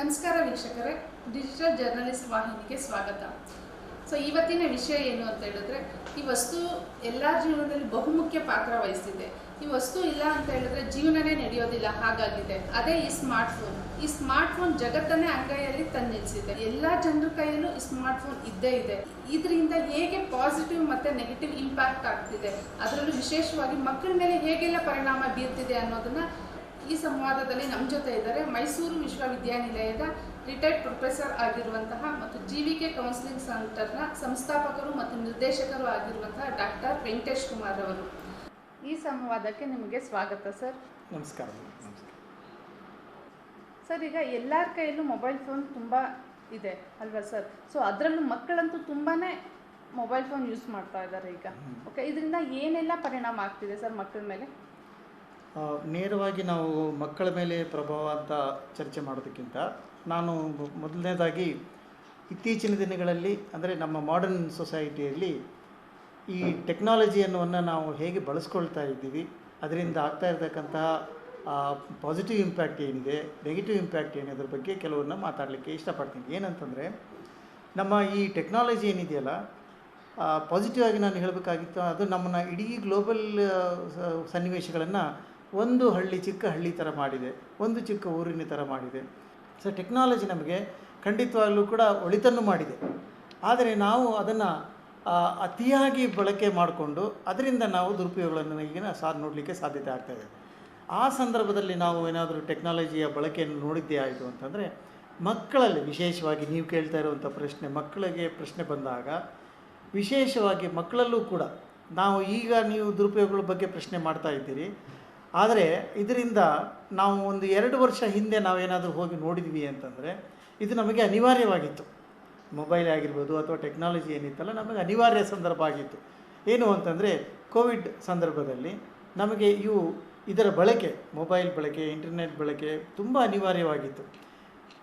ನಮಸ್ಕಾರ ವೀಕ್ಷಕರೇ digital journalist ವಾಹಿನಿಗೆ ಸ್ವಾಗತ. ಸೊ ಇವತ್ತಿನ ವಿಷಯ ಏನು ಅಂತ ಹೇಳಿದ್ರೆ, ಈ ವಸ್ತು ಎಲ್ಲ ಜೀವನದಲ್ಲಿ ಬಹುಮುಖ್ಯ ಪಾತ್ರ ವಹಿಸ್ತಿದೆ. ಈ ವಸ್ತು ಇಲ್ಲ ಅಂತ ಹೇಳಿದ್ರೆ ಜೀವನನೇ ನಡೆಯೋದಿಲ್ಲ, ಹಾಗಾಗಿದೆ. ಅದೇ ಈ ಸ್ಮಾರ್ಟ್ ಫೋನ್ ಈ ಸ್ಮಾರ್ಟ್ ಫೋನ್ ಜಗತ್ತನ್ನೇ ಅಂಗೈಯಲ್ಲಿ ತಂದು ನಿಲ್ಲಿಸಿದೆ ಎಲ್ಲ ಜನರ ಕೈಯಲ್ಲೂ ಈ ಸ್ಮಾರ್ಟ್ ಫೋನ್ ಇದ್ದೇ ಇದೆ. ಇದರಿಂದ ಹೇಗೆ ಪಾಸಿಟಿವ್ ಮತ್ತೆ ನೆಗೆಟಿವ್ ಇಂಪ್ಯಾಕ್ಟ್ ಆಗ್ತಿದೆ? ಅದರಲ್ಲೂ ವಿಶೇಷವಾಗಿ ಮಕ್ಕಳ ಮೇಲೆ ಹೇಗೆಲ್ಲ ಪರಿಣಾಮ ಬೀರ್ತಿದೆ ಅನ್ನೋದನ್ನ ಈ ಸಂವಾದದಲ್ಲಿ ನಮ್ಮ ಜೊತೆ ಇದ್ದಾರೆ ಮೈಸೂರು ವಿಶ್ವವಿದ್ಯಾನಿಲಯದ ರಿಟೈರ್ಡ್ ಪ್ರೊಫೆಸರ್ ಆಗಿರುವಂತಹ ಮತ್ತು ಜೀವಿಕೆ ವಿ ಕೆ ಕೌನ್ಸಿಲಿಂಗ್ ಸೆಂಟರ್ನ ಸಂಸ್ಥಾಪಕರು ಮತ್ತು ನಿರ್ದೇಶಕರು ಆಗಿರುವಂತಹ ಡಾಕ್ಟರ್ ವೆಂಕಟೇಶ್ ಕುಮಾರ್ ಅವರು. ಈ ಸಂವಾದಕ್ಕೆ ನಿಮಗೆ ಸ್ವಾಗತ ಸರ್. ನಮಸ್ಕಾರ. ಸರ್ ಈಗ ಎಲ್ಲರ ಕೈಯಲ್ಲೂ ಮೊಬೈಲ್ ಫೋನ್ ತುಂಬ ಇದೆ ಅಲ್ವಾ ಸರ್? ಸೊ ಅದರಲ್ಲೂ ಮಕ್ಕಳಂತೂ ತುಂಬಾ ಮೊಬೈಲ್ ಫೋನ್ ಯೂಸ್ ಮಾಡ್ತಾ ಇದ್ದಾರೆ ಈಗ. ಓಕೆ ಇದರಿಂದ ಏನೆಲ್ಲ ಪರಿಣಾಮ ಆಗ್ತಿದೆ ಸರ್ ಮಕ್ಕಳ ಮೇಲೆ? ನೇರವಾಗಿ ನಾವು ಮಕ್ಕಳ ಮೇಲೆ ಪ್ರಭಾವ ಅಂತ ಚರ್ಚೆ ಮಾಡೋದಕ್ಕಿಂತ ನಾನು ಮೊದಲನೇದಾಗಿ ಇತ್ತೀಚಿನ ದಿನಗಳಲ್ಲಿ, ಅಂದರೆ ನಮ್ಮ ಮಾಡರ್ನ್ ಸೊಸೈಟಿಯಲ್ಲಿ ಈ ಟೆಕ್ನಾಲಜಿ ಟೆಕ್ನಾಲಜಿಯನ್ನು ನಾವು ಹೇಗೆ ಬಳಸ್ಕೊಳ್ತಾ ಇದ್ದೀವಿ, ಅದರಿಂದ ಆಗ್ತಾ ಇರತಕ್ಕಂತಹ ಪಾಸಿಟಿವ್ ಇಂಪ್ಯಾಕ್ಟ್ ಏನಿದೆ ನೆಗೆಟಿವ್ ಇಂಪ್ಯಾಕ್ಟ್ ಏನಿದೆ, ಅದ್ರ ಬಗ್ಗೆ ಕೆಲವನ್ನ ಮಾತಾಡಲಿಕ್ಕೆ ಇಷ್ಟಪಡ್ತೀನಿ. ಏನಂತಂದರೆ, ನಮ್ಮ ಈ ಟೆಕ್ನಾಲಜಿ ಏನಿದೆಯಲ್ಲ ಪಾಸಿಟಿವ್ ಆಗಿ ನಾನು ಹೇಳಬೇಕಾಗಿತ್ತು, ಅದು ನಮ್ಮನ್ನು ಇಡೀ ಗ್ಲೋಬಲ್ ಸನ್ನಿವೇಶಗಳನ್ನು ಒಂದು ಹಳ್ಳಿ ಚಿಕ್ಕ ಹಳ್ಳಿ ಥರ ಮಾಡಿದೆ, ಒಂದು ಚಿಕ್ಕ ಊರಿನ ಥರ ಮಾಡಿದೆ. ಸೊ ಟೆಕ್ನಾಲಜಿ ನಮಗೆ ಖಂಡಿತವಾಗಲೂ ಕೂಡ ಒಳಿತನ್ನು ಮಾಡಿದೆ. ಆದರೆ ನಾವು ಅದನ್ನು ಅತಿಯಾಗಿ ಬಳಕೆ ಮಾಡಿಕೊಂಡು ಅದರಿಂದ ನಾವು ದುರುಪಯೋಗಗಳನ್ನು ಈಗಿನ ಸಾ ನೋಡಲಿಕ್ಕೆ ಸಾಧ್ಯತೆ ಆಗ್ತಾಯಿದೆ ಆ ಸಂದರ್ಭದಲ್ಲಿ ನಾವು ಏನಾದರೂ ಟೆಕ್ನಾಲಜಿಯ ಬಳಕೆಯನ್ನು ನೋಡಿದ್ದೇ ಆಯಿತು ಅಂತಂದರೆ, ಮಕ್ಕಳಲ್ಲಿ ವಿಶೇಷವಾಗಿ ನೀವು ಕೇಳ್ತಾ ಇರುವಂಥ ಪ್ರಶ್ನೆ, ಮಕ್ಕಳಿಗೆ ಪ್ರಶ್ನೆ ಬಂದಾಗ ವಿಶೇಷವಾಗಿ ಮಕ್ಕಳಲ್ಲೂ ಕೂಡ ನಾವು ಈಗ ನೀವು ದುರುಪಯೋಗಗಳ ಬಗ್ಗೆ ಪ್ರಶ್ನೆ ಮಾಡ್ತಾ ಇದ್ದೀರಿ. ಆದರೆ ಇದರಿಂದ ನಾವು ಒಂದು ಎರಡು ವರ್ಷ ಹಿಂದೆ ನಾವೇನಾದರೂ ಹೋಗಿ ನೋಡಿದ್ವಿ ಅಂತಂದರೆ ಇದು ನಮಗೆ ಅನಿವಾರ್ಯವಾಗಿತ್ತು. ಮೊಬೈಲ್ ಆಗಿರ್ಬೋದು ಅಥವಾ ಟೆಕ್ನಾಲಜಿ ಏನಿತ್ತಲ್ಲ, ನಮಗೆ ಅನಿವಾರ್ಯ ಸಂದರ್ಭ ಆಗಿತ್ತು. ಏನು ಅಂತಂದರೆ ಕೋವಿಡ್ ಸಂದರ್ಭದಲ್ಲಿ ನಮಗೆ ಇವು ಇದರ ಬಳಕೆ, ಮೊಬೈಲ್ ಬಳಕೆ, ಇಂಟರ್ನೆಟ್ ಬಳಕೆ ತುಂಬ ಅನಿವಾರ್ಯವಾಗಿತ್ತು.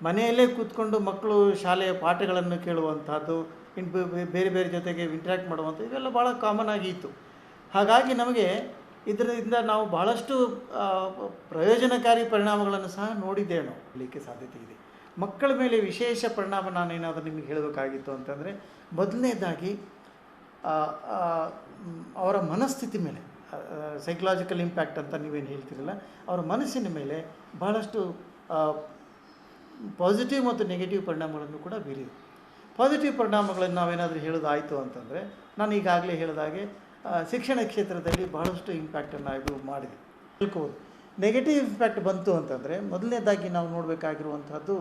ಮನೆಯಲ್ಲೇ ಕೂತ್ಕೊಂಡು ಮಕ್ಕಳು ಶಾಲೆಯ ಪಾಠಗಳನ್ನು ಕೇಳುವಂಥದ್ದು ಇನ್ ಬೇರೆ ಬೇರೆ ಜೊತೆಗೆ ಇಂಟ್ರ್ಯಾಕ್ಟ್ ಮಾಡುವಂಥದ್ದು ಇವೆಲ್ಲ ಭಾಳ ಕಾಮನ್ ಆಗಿ ಇತ್ತು ಹಾಗಾಗಿ ನಮಗೆ ಇದರಿಂದ ನಾವು ಬಹಳಷ್ಟು ಪ್ರಯೋಜನಕಾರಿ ಪರಿಣಾಮಗಳನ್ನು ಸಹ ನೋಡಿದ್ದೇವೆ ನಾವು ಹೇಳಲಿಕ್ಕೆ ಸಾಧ್ಯತೆ ಇದೆ. ಮಕ್ಕಳ ಮೇಲೆ ವಿಶೇಷ ಪರಿಣಾಮ ನಾನೇನಾದರೂ ನಿಮಗೆ ಹೇಳಬೇಕಾಗಿತ್ತು ಅಂತಂದರೆ, ಮೊದಲನೇದಾಗಿ ಅವರ ಮನಸ್ಥಿತಿ ಮೇಲೆ ಸೈಕಲಾಜಿಕಲ್ ಇಂಪ್ಯಾಕ್ಟ್ ಅಂತ ನೀವೇನು ಹೇಳ್ತಿರಲ್ಲ, ಅವರ ಮನಸ್ಸಿನ ಮೇಲೆ ಬಹಳಷ್ಟು ಪಾಸಿಟಿವ್ ಮತ್ತು ನೆಗೆಟಿವ್ ಪರಿಣಾಮಗಳನ್ನು ಕೂಡ ಬೀರಿದೆ. ಪಾಸಿಟಿವ್ ಪರಿಣಾಮಗಳನ್ನು ನಾವೇನಾದರೂ ಹೇಳೋದಾಯಿತು ಅಂತಂದರೆ ನಾನು ಈಗಾಗಲೇ ಹೇಳಿದಾಗೆ ಶಿಕ್ಷಣ ಕ್ಷೇತ್ರದಲ್ಲಿ ಬಹಳಷ್ಟು ಇಂಪ್ಯಾಕ್ಟನ್ನು ಇದು ಮಾಡಿದೆ. ತಿಳ್ಕೋಬೋದು. ನೆಗೆಟಿವ್ ಇಂಪ್ಯಾಕ್ಟ್ ಬಂತು ಅಂತಂದರೆ, ಮೊದಲನೇದಾಗಿ ನಾವು ನೋಡಬೇಕಾಗಿರುವಂಥದ್ದು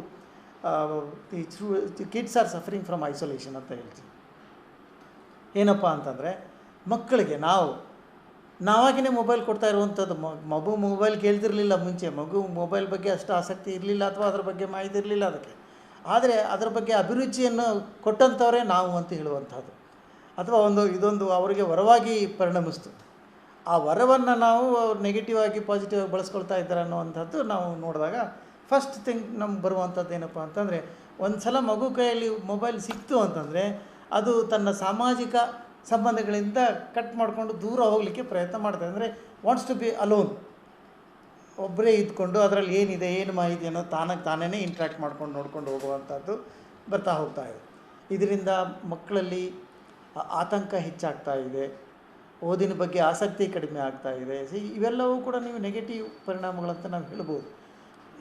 ಈ kids are suffering from isolation ಅಂತ ಹೇಳ್ತೀವಿ. ಏನಪ್ಪ ಅಂತಂದರೆ, ಮಕ್ಕಳಿಗೆ ನಾವು, ನಾವಾಗಿನೇ ಮೊಬೈಲ್ ಕೊಡ್ತಾ ಇರುವಂಥದ್ದು ಮಗು ಮೊಬೈಲ್ ಕೇಳ್ತಿರ್ಲಿಲ್ಲ ಮುಂಚೆ, ಮಗು ಮೊಬೈಲ್ ಬಗ್ಗೆ ಅಷ್ಟು ಆಸಕ್ತಿ ಇರಲಿಲ್ಲ ಅಥವಾ ಅದರ ಬಗ್ಗೆ ಮಾಹಿತಿ ಇರಲಿಲ್ಲ ಅದಕ್ಕೆ. ಆದರೆ ಅದರ ಬಗ್ಗೆ ಅಭಿರುಚಿಯನ್ನು ಕೊಟ್ಟಂಥವರೇ ನಾವು ಅಂತ ಹೇಳುವಂಥದ್ದು. ಅಥವಾ ಒಂದು ಇದೊಂದು ಅವರಿಗೆ ವರವಾಗಿ ಪರಿಣಮಿಸ್ತು. ಆ ವರವನ್ನು ನಾವು ನೆಗೆಟಿವ್ ಆಗಿ ಪಾಸಿಟಿವ್ ಆಗಿ ಬಳಸ್ಕೊಳ್ತಾ ಇದ್ದಾರೆ ಅನ್ನುವಂಥದ್ದು ನಾವು ನೋಡಿದಾಗ ಫಸ್ಟ್ ಥಿಂಗ್ ನಮ್ಗೆ ಬರುವಂಥದ್ದು ಏನಪ್ಪ ಅಂತಂದರೆ ಒಂದು ಸಲ ಮಗು ಕೈಯಲ್ಲಿ ಮೊಬೈಲ್ ಸಿಕ್ತು ಅಂತಂದರೆ, ಅದು ತನ್ನ ಸಾಮಾಜಿಕ ಸಂಬಂಧಗಳಿಂದ ಕಟ್ ಮಾಡಿಕೊಂಡು ದೂರ ಹೋಗಲಿಕ್ಕೆ ಪ್ರಯತ್ನ ಮಾಡ್ತಾರೆ ಅಂದರೆ ವಾಂಟ್ಸ್ ಟು ಬಿ ಅಲೋನ್ ಒಬ್ಬರೇ ಇದ್ಕೊಂಡು ಅದರಲ್ಲಿ ಏನಿದೆ, ಏನು ಮಾಹಿತಿ ಅನ್ನೋ ತಾನಾಗಿ ತಾನೇ ಇಂಟ್ರ್ಯಾಕ್ಟ್ ಮಾಡ್ಕೊಂಡು ನೋಡ್ಕೊಂಡು ಹೋಗುವಂಥದ್ದು ಬರ್ತಾ ಹೋಗ್ತಾ ಇದೆ. ಇದರಿಂದ ಮಕ್ಕಳಲ್ಲಿ ಆತಂಕ ಹೆಚ್ಚಾಗ್ತಾ ಇದೆ, ಓದಿನ ಬಗ್ಗೆ ಆಸಕ್ತಿ ಕಡಿಮೆ ಆಗ್ತಾ ಇದೆ. ಇವೆಲ್ಲವೂ ಕೂಡ ನೀವು ನೆಗೆಟಿವ್ ಪರಿಣಾಮಗಳಂತ ನಾವು ಹೇಳ್ಬೋದು.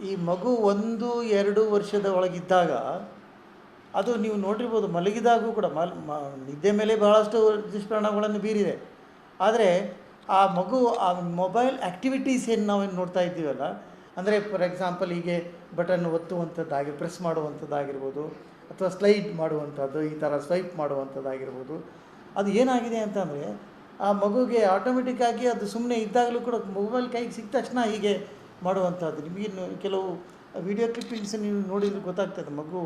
ಈ ಮಗು ಒಂದು, ಎರಡು ವರ್ಷದ ಒಳಗಿದ್ದಾಗ ಅದು ನೀವು ನೋಡಿರ್ಬೋದು, ಮಲಗಿದಾಗೂ ಕೂಡ ಮಲ್, ಮ, ನಿದ್ದೆ ಮೇಲೆ ಬಹಳಷ್ಟು ದುಷ್ಪರಿಣಾಮಗಳನ್ನು ಬೀರಿದೆ. ಆದರೆ ಆ ಮಗು, ಆ ಮೊಬೈಲ್ ಆ್ಯಕ್ಟಿವಿಟೀಸ್ ಏನು ನಾವೇನು ನೋಡ್ತಾ ಇದ್ದೀವಲ್ಲ, ಅಂದರೆ ಫಾರ್ ಎಕ್ಸಾಂಪಲ್ ಹೀಗೆ ಬಟನ್ ಒತ್ತುವಂಥದ್ದಾಗಿ ಪ್ರೆಸ್ ಮಾಡುವಂಥದ್ದಾಗಿರ್ಬೋದು ಅಥವಾ ಸ್ಲೈಡ್ ಮಾಡುವಂಥದ್ದು, ಈ ಥರ ಸ್ವೈಪ್ ಮಾಡುವಂಥದ್ದಾಗಿರ್ಬೋದು. ಅದು ಏನಾಗಿದೆ ಅಂತಂದರೆ, ಆ ಮಗುಗೆ ಆಟೋಮೆಟಿಕ್ಕಾಗಿ ಅದು ಸುಮ್ಮನೆ ಇದ್ದಾಗಲೂ ಕೂಡ ಮೊಬೈಲ್ ಕೈಗೆ ಸಿಕ್ಕ ತಕ್ಷಣ ಹೀಗೆ ಮಾಡುವಂಥದ್ದು. ನಿಮಗಿನ್ನು ಕೆಲವು ವಿಡಿಯೋ ಕ್ಲಿಪ್ಪಿಂಗ್ಸ್ ನೀವು ನೋಡಿದ್ರೆ ಗೊತ್ತಾಗ್ತದೆ ಮಗು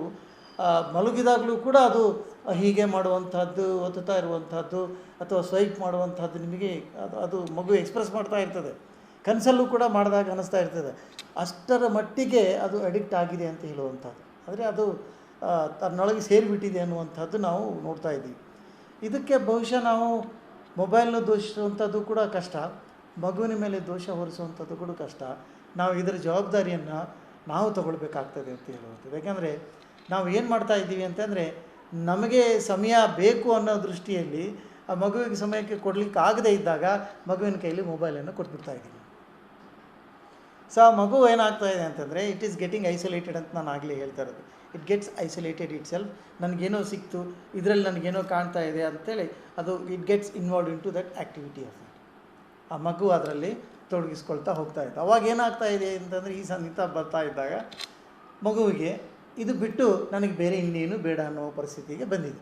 ಮಲಗಿದಾಗಲೂ ಕೂಡ ಅದು ಹೀಗೆ ಮಾಡುವಂಥದ್ದು, ಒತ್ತುತ್ತಾ ಇರುವಂಥದ್ದು, ಅಥವಾ ಸ್ವೈಪ್ ಮಾಡುವಂಥದ್ದು ನಿಮಗೆ ಅದು ಅದು ಮಗು ಎಕ್ಸ್ಪ್ರೆಸ್ ಮಾಡ್ತಾ ಇರ್ತದೆ. ಕನಸಲ್ಲೂ ಕೂಡ ಮಾಡಿದಾಗ ಅನ್ನಿಸ್ತಾ ಇರ್ತದೆ. ಅಷ್ಟರ ಮಟ್ಟಿಗೆ ಅದು ಅಡಿಕ್ಟ್ ಆಗಿದೆ ಅಂತ ಹೇಳುವಂಥದ್ದು. ಆದರೆ ಅದು ತನ್ನೊಳಗೆ ಸೇರಿಬಿಟ್ಟಿದೆ ಅನ್ನುವಂಥದ್ದು ನಾವು ನೋಡ್ತಾ ಇದ್ದೀವಿ. ಇದಕ್ಕೆ ಬಹುಶಃ ನಾವು ಮೊಬೈಲ್ನ ದೋಷಿಸುವಂಥದ್ದು ಕೂಡ ಕಷ್ಟ, ಮಗುವಿನ ಮೇಲೆ ದೋಷ ಹೊರಿಸುವಂಥದ್ದು ಕೂಡ ಕಷ್ಟ. ನಾವು ಇದರ ಜವಾಬ್ದಾರಿಯನ್ನು ನಾವು ತಗೊಳ್ಬೇಕಾಗ್ತದೆ ಅಂತ ಹೇಳುವಂಥದ್ದು. ಯಾಕೆಂದರೆ ನಾವು ಏನು ಮಾಡ್ತಾ ಇದ್ದೀವಿ ಅಂತಂದರೆ, ನಮಗೆ ಸಮಯ ಬೇಕು ಅನ್ನೋ ದೃಷ್ಟಿಯಲ್ಲಿ ಆ ಮಗುವಿಗೆ ಸಮಯಕ್ಕೆ ಕೊಡಲಿಕ್ಕೆ ಆಗದೇ ಇದ್ದಾಗ ಮಗುವಿನ ಕೈಯಲ್ಲಿ ಮೊಬೈಲನ್ನು ಕೊಟ್ಬಿಡ್ತಾ ಇದ್ದೀವಿ. ಸೊ ಆ ಮಗು ಏನಾಗ್ತಾ ಇದೆ ಅಂತಂದರೆ ಇಟ್ ಈಸ್ ಗೆಟಿಂಗ್ ಐಸೋಲೇಟೆಡ್ ಅಂತ ನಾನು ಆಗಲೇ ಹೇಳ್ತಾ ಇರೋದು. It gets isolated itself ನನಗೇನೋ ಸಿಕ್ತು, ಇದರಲ್ಲಿ ನನಗೇನೋ ಕಾಣ್ತಾ ಇದೆ ಅಂತೇಳಿ ಅದು it gets involve into that activity of that ಆ ಮಗು ಅದರಲ್ಲಿ ತೊಡಗಿಸ್ಕೊಳ್ತಾ ಹೋಗ್ತಾ ಇತ್ತು ಅವಾಗ ಏನಾಗ್ತಾ ಇದೆ ಅಂತಂದರೆ, ಈ ಸಂಗೀತ ಬರ್ತಾ ಇದ್ದಾಗ ಮಗುವಿಗೆ ಇದು ಬಿಟ್ಟು ನನಗೆ ಬೇರೆ ಇನ್ನೇನು ಬೇಡ ಅನ್ನೋ ಪರಿಸ್ಥಿತಿಗೆ ಬಂದಿದೆ.